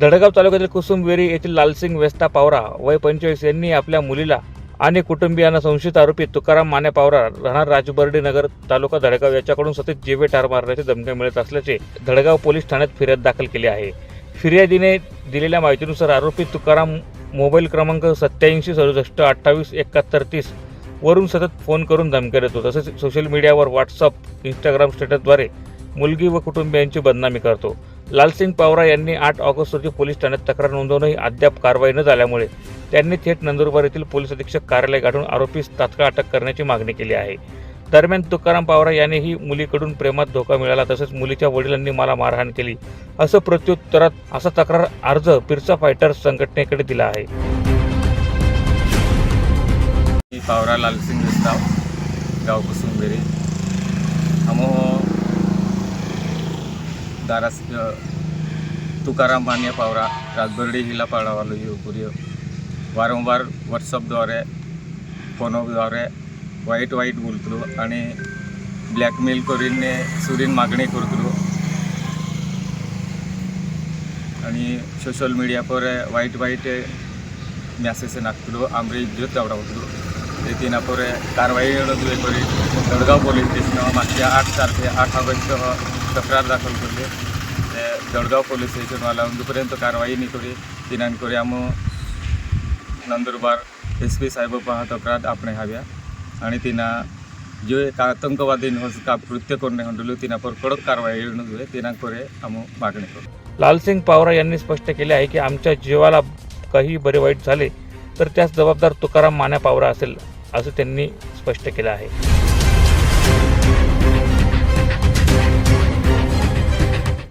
धडगाव तालुक्यातील कुसुमवेरी येथील लालसिंग वेस्ता पावरा वय पंचवीस यांनी आपल्या मुलीला आणि कुटुंबियांना संशयित आरोपी तुकाराम माने पावरा राहणार राजबर्डी नगर तालुका धडगाव याच्याकडून सतत जीवे ठार मारण्याचे धमक्या मिळत असल्याचे धडगाव पोलीस ठाण्यात फिर्याद दाखल केली आहे. फिर्यादीने दिलेल्या माहितीनुसार आरोपी तुकाराम मोबाईल क्रमांक सत्याऐंशी सदुसष्ट अठ्ठावीस एकाहत्तर तीस वरून सतत फोन करून धमक्या देतो. तसेच सोशल मीडियावर व्हॉट्सअप इंस्टाग्राम स्टेटसद्वारे मुलगी व कुटुंबियांची बदनामी करतो. लालसिंग पावरा यांनी आठ ऑगस्ट रोजी पोलीस ठाण्यात तक्रार नोंदवूनही अद्याप कारवाई न झाल्यामुळे त्यांनी थेट नंदुरबार येथील पोलीस अधीक्षक कार्यालय गाठून आरोपीस तात्काळ अटक करण्याची मागणी केली आहे. दरम्यान तुकाराम पावरा यानेही मुलीकडून प्रेमात धोका मिळाला तसेच मुलीच्या वडिलांनी मला मारहाण केली. असं प्रत्युत्तरात असा तक्रार अर्ज पिरसा फायटर्स संघटनेकडे दिला आहे. पावरा लालसिंग विस्ताव गाव कुसुमबेरी दारास तुकाराम मान्य पावरा राजबर्डी हिला पाडावालो हो येऊपुरी वारंवार व्हॉट्सअपद्वारे फोनद्वारे वाईट वाईट बोलतलो आणि ब्लॅकमेल करून सुरीन मागणी करतलो आणि सोशल मीडिया पर वाईट वाईट मेसेज नाखतलो आमरी इज्जत दावडावतलो देखीन परे कारवाई करी दडगाव पोलीस स्टेशन मागच्या आठ तारखे आठ ऑगस्ट तक्रार दाखल केली. जळगाव पोलीस स्टेशनवाला वाला कारवाई नाही करी दिनांक आम नंदुरबार एस पी साहेब पहा तक्रार आपण हव्या. आणि तिना जे आतंकवादी का कृत्य करणे हंडलो तिना पर कडक कारवाई दुवे तिना करे आम मागणी करू. लालसिंग पावरा यांनी स्पष्ट केले आहे की आमच्या जीवाला काही बरे वाईट झाले तर त्यास जबाबदार तुकाराम मान्या पावरा असेल असं त्यांनी स्पष्ट केलं आहे.